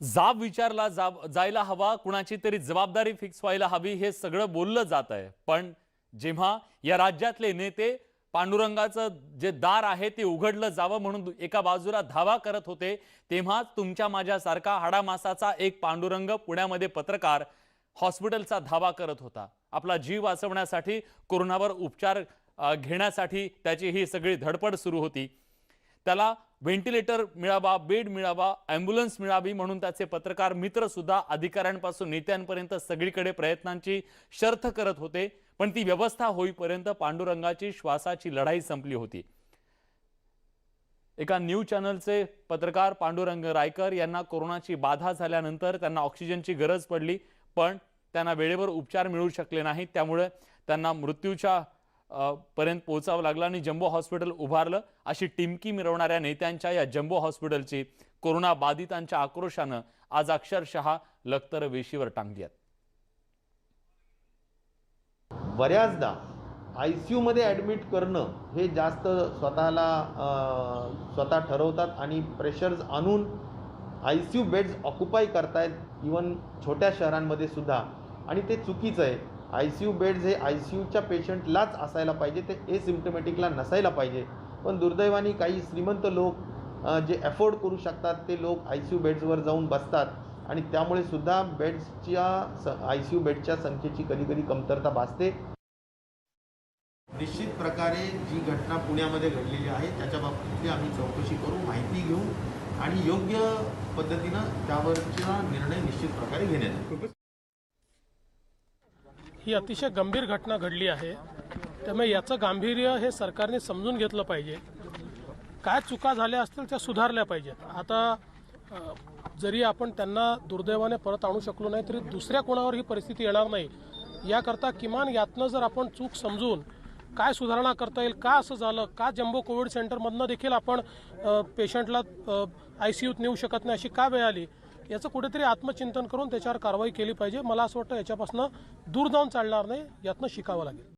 जाब विचारला जाब जायला हवा कुणाची तरी जबाबदारी फिक्स व्हायला हवी हे सगळं बोललं जात आहे. पण जेव्हा या राज्यातले नेते पांडुरंगाचं जे दार आहे ते उघडलं जावं म्हणून एका बाजूला धावा करत होते तेव्हा तुमच्या माझ्यासारखा हाडामासाचा एक पांडुरंग पुण्यामध्ये पत्रकार हॉस्पिटलचा धावा करत होता. आपला जीव वाचवण्यासाठी कोरोनावर उपचार घेण्यासाठी त्याची ही सगळी धडपड सुरू होती. त्याला व्हेंटिलेटर मिळावा बेड मिळावा ॲम्ब्युलन्स मिळावी म्हणून त्याचे पत्रकार मित्र सुद्धा अधिकाऱ्यांपासून नेत्यांपर्यंत सगळीकडे प्रयत्नांची शर्थ करत होते. पण ती व्यवस्था होईपर्यंत पांडुरंगाची श्वासाची लढाई संपली होती. एका न्यूज चॅनलचे पत्रकार पांडुरंग रायकर यांना कोरोनाची बाधा झाल्यानंतर त्यांना ऑक्सिजनची गरज पडली पण त्यांना वेळेवर उपचार मिळू शकले नाहीत. त्यामुळे त्यांना मृत्यूच्या पर्यंत पोहोचावं लागलं आणि जम्बो हॉस्पिटल उभारलं. अशी टिमकी मिरवणाऱ्या नेत्यांच्या या जम्बो हॉस्पिटलची कोरोना बाधितांच्या आक्रोशानं आज अक्षरशः लखतर वेशीवर टांगली आहेत. बऱ्याचदा आय सी यूमध्ये ॲडमिट करणं हे जास्त स्वतःला स्वतः ठरवतात आणि प्रेशर्स आणून I C U beds occupy करतायत इवन छोट्या शहरांमध्ये सुद्धा. आणि ते चुकीचं आहे. आय सी यू बेड्स हे आय सी यूच्या पेशंटलाच असायला पाहिजे ते एसिम्टमॅटिकला नसायला पाहिजे. पण दुर्दैवाने काही श्रीमंत लोक जे अफोर्ड करू शकतात ते लोक आय सी यू बेड्सवर जाऊन बसतात. आणि त्यामुळे सुद्धा बेड्सच्या स आय सी यू बेडच्या संख्येची कधी कधी कमतरता भासते. निश्चित प्रकारे जी घटना पुण्यामध्ये घडलेली आहे त्याच्या बाबतीतली आम्ही चौकशी करू माहिती घेऊ आणि योग्य पद्धतीनं त्यावरचा निर्णय निश्चित प्रकारे घेण्यात ही अतिशय गंभीर घटना घडली आहे. त्यामुळे याचं गांभीर्य हे सरकारने समजून घेतलं पाहिजे. काय चुका झाल्या असतील त्या सुधारल्या पाहिजेत. आता जरी आपण त्यांना दुर्दैवाने परत आणू शकलो नाही तरी दुसऱ्या कोणावर ही परिस्थिती येणार नाही याकरता किमान यातनं जर आपण चूक समजून काय सुधारणा करता येईल का असं झालं का जम्बो कोविड सेंटरमधनं देखील आपण पेशंटला आय सी यूत नेऊ शकत नाही अशी का वेळ आली याचं कुठेतरी आत्मचिंतन करून त्याच्यावर कारवाई केली पाहिजे. मला असं वाटतं याच्यापासून दूर जाऊन चालणार नाही यातनं शिकावं लागेल.